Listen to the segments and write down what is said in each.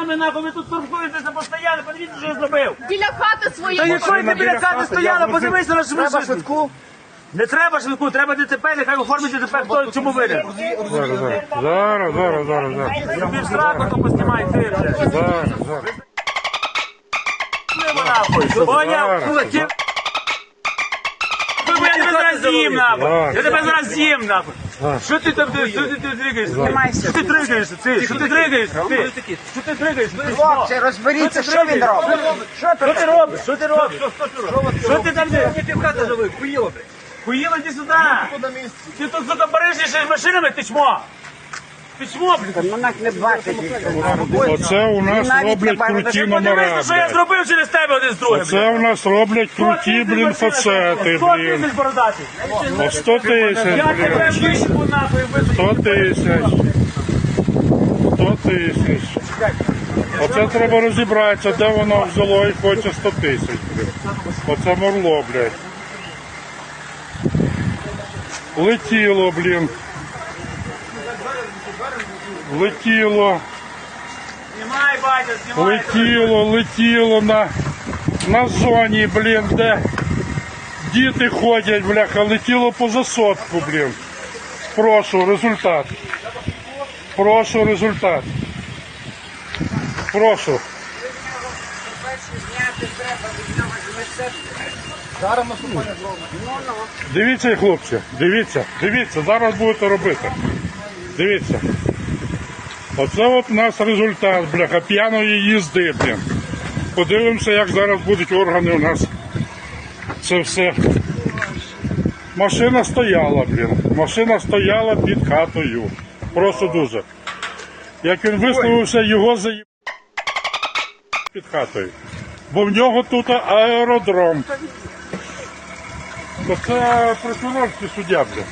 машинами, нахуй, ви тут торгуєтеся постійно, подивіться, що я зробив. Біля хати своєї. Та якої ти біля хати стояла, подивись на нашу Треба машину. швидку. Не треба швидку, треба ДТП, нехай оформить ДТП, хто чому винен. Зараз, зараз, зараз, зараз, зараз, зараз. Тобі з ракурсу поснімай, ти, вже. Зараз, зараз. Пливо, нахуй. Поняв? Ті- тебе зараз з'їм, нахуй. Я тебе зараз з'їм, нахуй. Що ти там, ти- що ти ти дригаєшся? Що ти що ти дригаєшся? Ти, що ти що? Хлопці, розберіться, що він робить. Що Що ти робиш? Що ти робиш? Що ти там де? Ти в хату завив, хуїло, блядь. Хуїло, іди сюди. Ти тут сука баришся з машинами, ти чмо. Чмо. Ну, нас не бачить. Оце у нас роблять круті Ти номера, що я блядь. зробив через тебе один з другим. Оце у нас роблять круті, блін, фацети, 100 блін. тисяч бородатий. О, 100 тисяч, Я тебе блін. вишибу нахуй, висадю. 100 тисяч. 100 тисяч. Оце треба розібратися, де воно взяло і хоче 100 тисяч, блін. Оце морло, блядь. Летіло, блін. Летіло. Летіло, летіло на, на зоні, блін, де діти ходять, бляха, летіло поза сотку, блін. Прошу, результат. Прошу, результат. Прошу. Дивіться, хлопці, дивіться, дивіться, зараз будете робити. Дивіться. Оце от у нас результат, бляха, п'яної їзди, блін. Подивимося, як зараз будуть органи у нас. Це все. Машина стояла, блін. Машина стояла під хатою. Просто дуже. Як він висловився, його заїб під хатою. Бо в нього тут аеродром. То це прокурорський суддя, блін.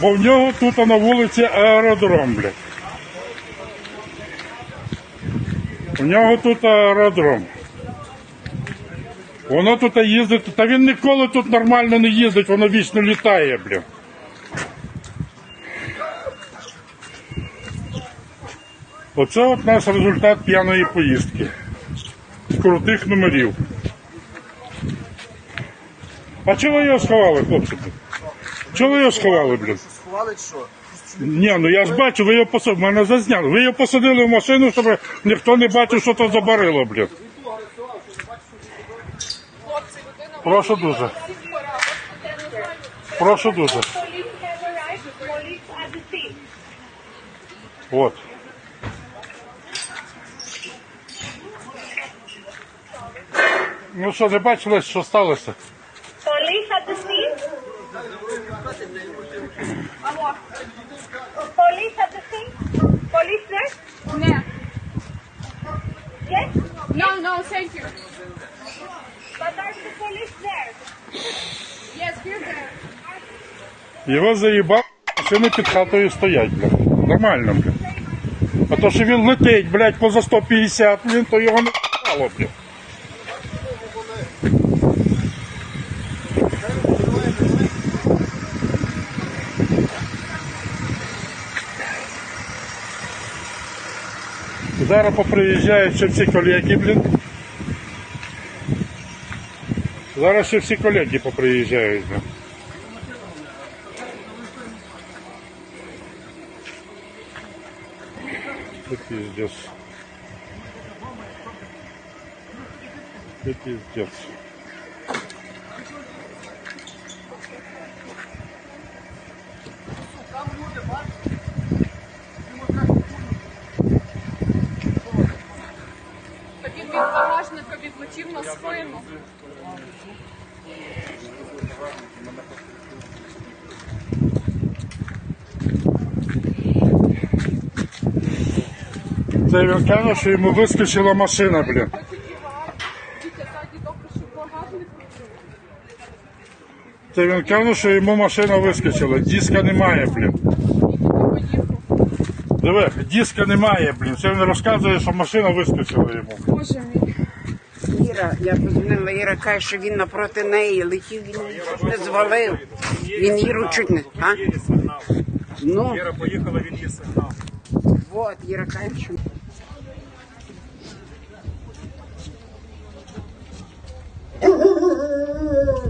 Бо в нього тут на вулиці аеродром, блядь. У нього тут аеродром. Воно тут їздить, та він ніколи тут нормально не їздить, воно вічно літає, блін. Оце от наш результат п'яної поїздки. З крутих номерів. А чого його сховали, хлопці? Чого ви його сховали, блін? Сховали що? Ні, ну я ж бачу, ви його посадили, мене зазняли. Ви його посадили в машину, щоб ніхто не бачив, що то забарило, блін. Прошу дуже. Прошу дуже. От. Ну що, не бачили, що сталося? Police at the scene. Police there? Не. Yes. No, no, thank you. But are the police there? Yes, we're there. Його заїбав, машини під хатою стоять, блядь. Нормально, блядь. А то, що він летить, блядь, поза 150, він, то його не стало, блядь. Зараз поприїжджають ще всі колеги, блін. Зараз ще всі колеги поприїжджають, блін. Це пиздец. Це пиздец. Від багажника відлетів на спину. Це він каже, що йому вискочила машина, блін. Це він каже, що йому машина вискочила. Диска немає, блін. Диви, диска немає, блін. Це він розказує, що машина вискочила йому. Боже мій. Іра, я подзвонила, Іра каже, що він напроти неї летів, він її чуть не звалив. Він Іру чуть не. А? Ну, Віра поїхала, він є сигнал. от, Іра каже, що...